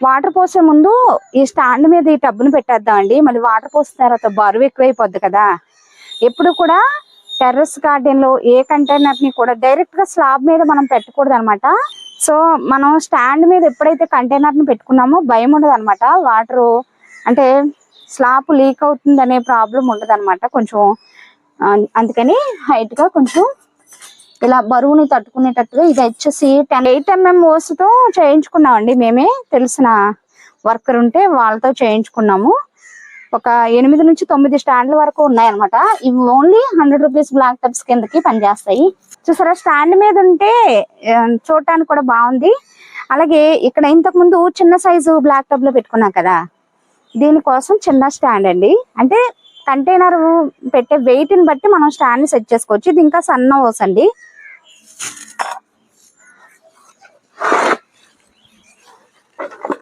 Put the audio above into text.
Water పోసే ముందు ఈ స్టాండ్ మీద ఈ టబ్బును పెట్టేద్దామండి మళ్ళీ వాటర్ పోసిన తర్వాత బరువు ఎక్కువైపోద్ది కదా. ఎప్పుడు కూడా టెర్రస్ గార్డెన్లో ఏ కంటైనర్ని కూడా డైరెక్ట్గా స్లాబ్ మీద మనం పెట్టకూడదు అనమాట సో మనం స్టాండ్ మీద ఎప్పుడైతే కంటైనర్ని పెట్టుకున్నామో భయం ఉండదు అనమాట వాటరు అంటే స్లాబ్ లీక్ అవుతుంది అనే ప్రాబ్లం ఉండదు అనమాట కొంచెం. అందుకని హైట్గా కొంచెం ఇలా బరువుని తట్టుకునేటట్టుగా ఇది వచ్చేసి టెన్ ఎయిట్ ఎంఎం ఓసుతో చేయించుకున్నామండి మేమే. తెలిసిన వర్కర్ ఉంటే వాళ్ళతో చేయించుకున్నాము. ఒక ఎనిమిది నుంచి తొమ్మిది స్టాండ్ల వరకు ఉన్నాయన్నమాట. ఇవి only hundred rupees black tubs కిందకి పనిచేస్తాయి. చూసారా స్టాండ్ మీద ఉంటే చూడటానికి కూడా బాగుంది. అలాగే ఇక్కడ ఇంతకు ముందు చిన్న సైజు బ్లాక్ టబ్లో పెట్టుకున్నాం కదా. దీనికోసం చిన్న స్టాండ్ అండి. అంటే కంటైనర్ పెట్టే వెయిట్ని బట్టి మనం స్టాండ్ని సెట్ చేసుకోవచ్చు. ఇది ఇంకా సన్న ఓస్ అండి.